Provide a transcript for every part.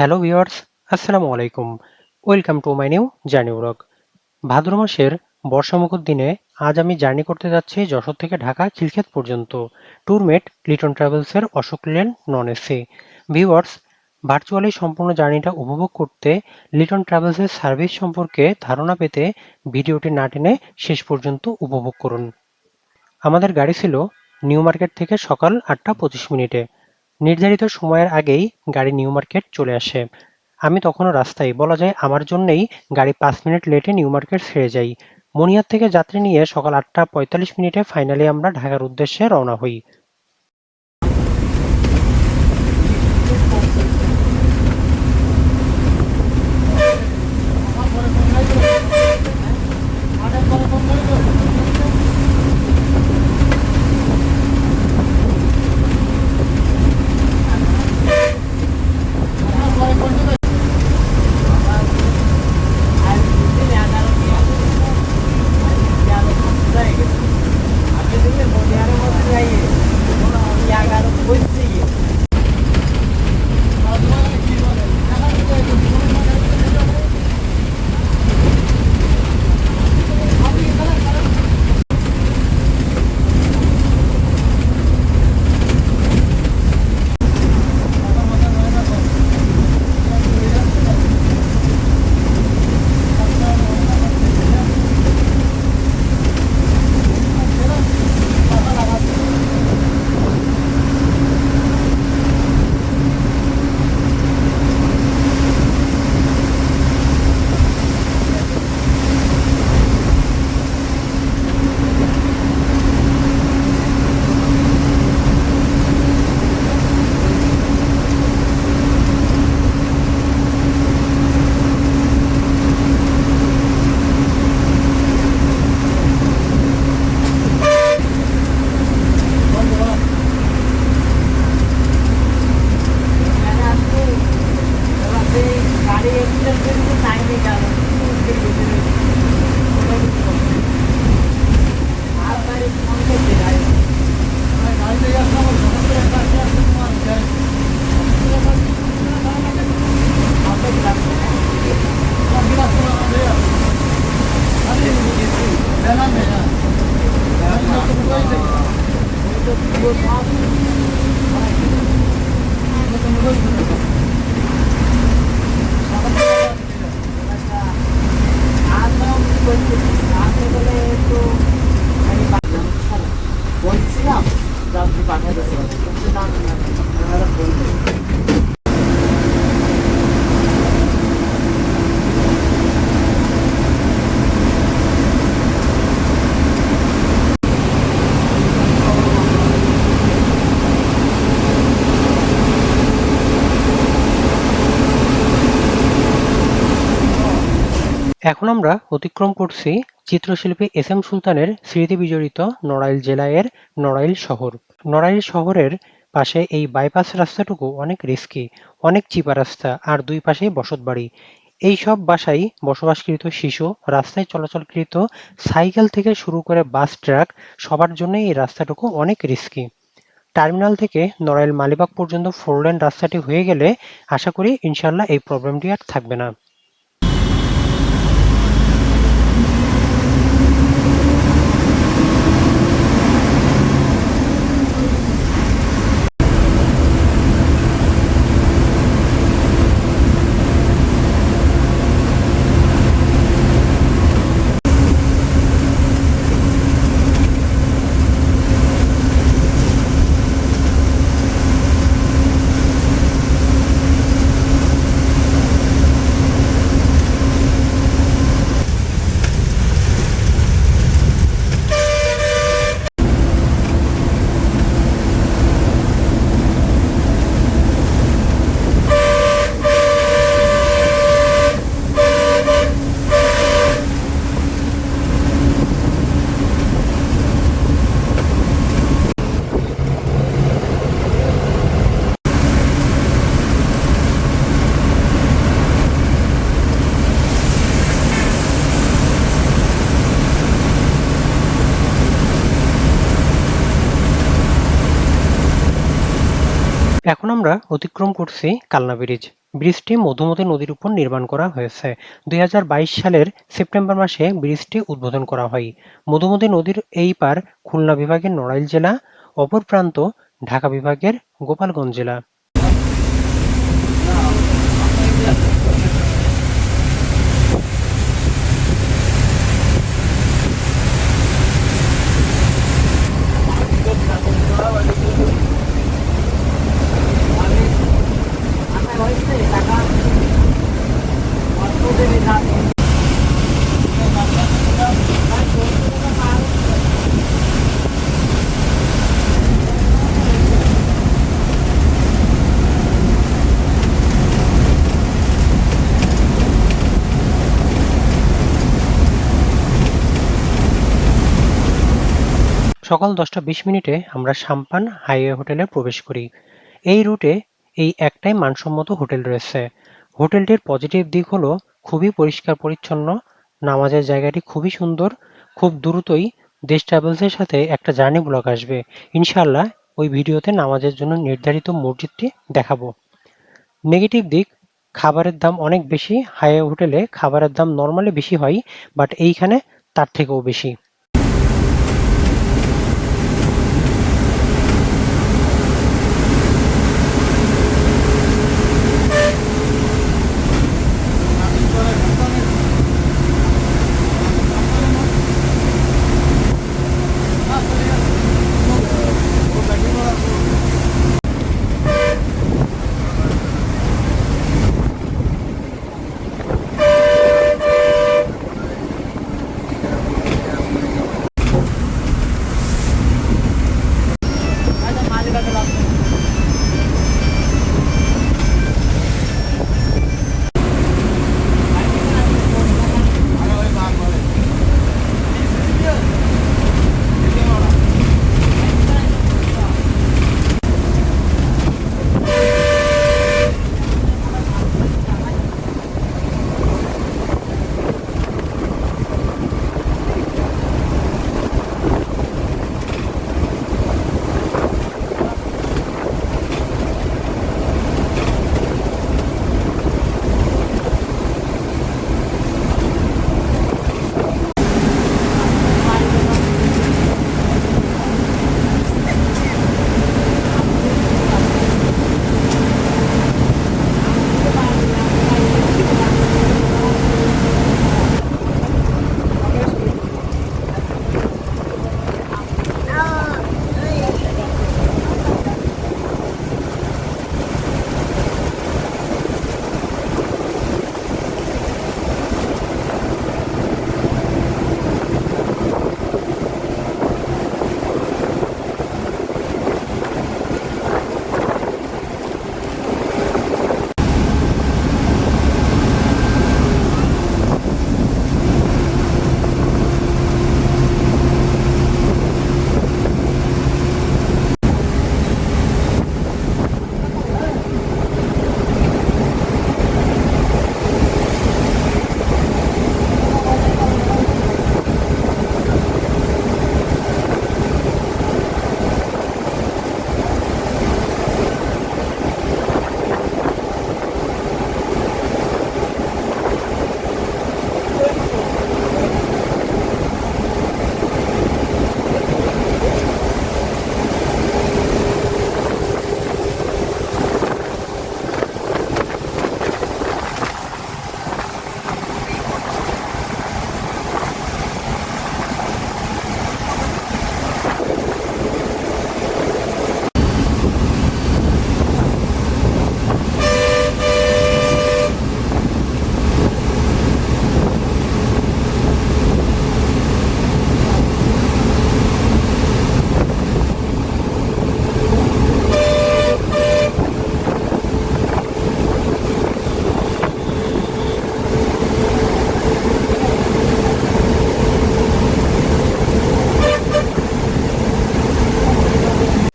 Hello viewers আসসালামু আলাইকুম। Welcome to my new journey blog ভাদ্র মাসের বর্ষামুখর দিনে আজ আমি জার্নি করতে যাচ্ছি যশোর থেকে ঢাকা খিলক্ষেত পর্যন্ত। Tour mate Liton ট্রাভেলসের Ashok Lane non AC viewers virtually সম্পূর্ণ জার্নিটা উপভোগ করতে লিটন ট্রাভেলসের সার্ভিস সম্পর্কে ধারণা পেতে ভিডিওটি না টেনে শেষ পর্যন্ত উপভোগ করুন। আমাদের গাড়ি ছিল নিউ মার্কেট থেকে সকাল আটটা পঁচিশ মিনিটে। নির্ধারিত সময়ের আগেই গাড়ি নিউ মার্কেট চলে আসে। আমি তখনও রাস্তায়, বলা যায় আমার জন্যেই গাড়ি পাঁচ মিনিট লেটে নিউ মার্কেট ছেড়ে যাই। মনিয়ার থেকে যাত্রী নিয়ে সকাল আটটা পঁয়তাল্লিশ মিনিটে ফাইনালি আমরা ঢাকার উদ্দেশ্যে রওনা হই। গাড়ি এক্সিডেন্ট এখন আমরা অতিক্রম করছি চিত্রশিল্পী এস এম সুলতানের স্মৃতি বিজড়িত নড়াইল জেলায়ের নড়াইল শহর। নড়াইল শহরের পাশে এই বাইপাস রাস্তাটুকু অনেক রিস্কি অনেক চিপা রাস্তা আর দুই পাশেই বসতবাড়ি। এই সব বাসায় বসবাসকৃত শিশু, রাস্তায় চলাচলকৃত সাইকেল থেকে শুরু করে বাস, ট্রাক, সবার জন্যই এই রাস্তাটুকু অনেক রিস্কি টার্মিনাল থেকে নড়াইল মালিবাগ পর্যন্ত ফোরলেন রাস্তাটি হয়ে গেলে আশা করি ইনশাল্লাহ এই প্রবলেমটি আর থাকবে না এখন আমরা অতিক্রম করছি কালনা ব্রিজ। ব্রিজটি মধুমতি নদীর উপর নির্মাণ করা হয়েছে। দুই হাজার বাইশ সালের সেপ্টেম্বর মাসে ব্রিজটি উদ্বোধন করা হয়। মধুমতি নদীর এই পার খুলনা বিভাগের নড়াইল জেলা, অপর প্রান্ত ঢাকা বিভাগের গোপালগঞ্জ জেলা। সকাল দশটা বিশ মিনিটে আমরা সাম্পান হাইওয়ে হোটেলে প্রবেশ করি। এই রুটে এই একটাই মানসম্মত হোটেল রয়েছে। হোটেলটির পজিটিভ দিক হলো, খুবই পরিষ্কার পরিচ্ছন্ন, নামাজের জায়গাটি খুবই সুন্দর, খুব দ্রুতই দেশ ট্রাভেলসের সাথে একটা জার্নি ব্লগ আসবে। ইনশাল্লাহ ওই ভিডিওতে নামাজের জন্য নির্ধারিত মসজিদটি দেখাবো। নেগেটিভ দিক, খাবারের দাম অনেক বেশি, হাইওয়ে হোটেলে খাবারের দাম নর্মালি বেশি হয় বাট এইখানে তার থেকেও বেশি।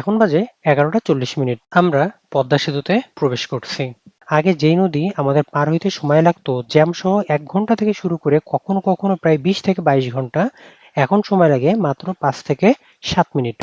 এখন বাজে এগারোটা চল্লিশ মিনিট। আমরা পদ্মা সেতুতে প্রবেশ করছি। আগে যেই নদী আমাদের পার হইতে সময় লাগতো জ্যাম সহ এক ঘণ্টা থেকে শুরু করে কখনো কখনো প্রায় বিশ থেকে বাইশ ঘণ্টা, এখন সময় লাগে মাত্র পাঁচ থেকে সাত মিনিট।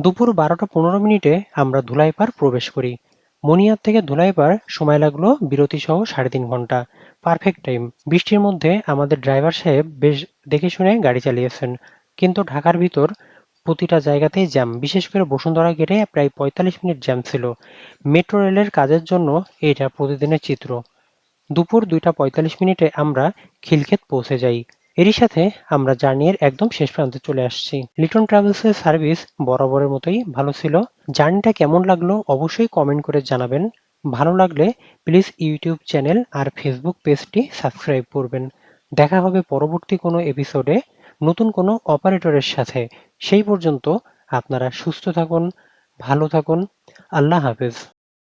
দুপুর বারোটা পনেরো মিনিটে আমরা ধুলাইপাড় প্রবেশ করি। মনিয়ার থেকে ধুলাইপাড় সময় লাগল বিরতি সহ সাড়ে তিন ঘণ্টা। Perfect time. বৃষ্টির মধ্যে আমাদের ড্রাইভার সাহেব বেশ দেখে শুনে গাড়ি চালিয়েছেন। কিন্তু ঢাকার ভিতর প্রতিটা জায়গাতেই জ্যাম। বিশেষ করে বসুন্ধরা গেটে প্রায় পঁয়তাল্লিশ মিনিট জ্যাম ছিল। মেট্রো রেলের কাজের জন্য এটা প্রতিদিনের চিত্র। দুপুর দুইটা পঁয়তাল্লিশ মিনিটে আমরা খিলক্ষেত পৌঁছে যাই। এরই সাথে আমরা জার্নির একদম শেষ প্রান্তে চলে আসছি। লিটন ট্রাভেলসের সার্ভিস বরাবরের মতোই ভালো ছিল। জার্নিটা কেমন লাগল অবশ্যই কমেন্ট করে জানাবেন। ভালো লাগলে প্লিজ ইউটিউব চ্যানেল আর ফেসবুক পেজটি সাবস্ক্রাইব করবেন। দেখা হবে পরবর্তী কোনো এপিসোডে নতুন কোনো অপারেটরের সাথে। সেই পর্যন্ত আপনারা সুস্থ থাকুন, ভালো থাকুন। আল্লাহ হাফেজ।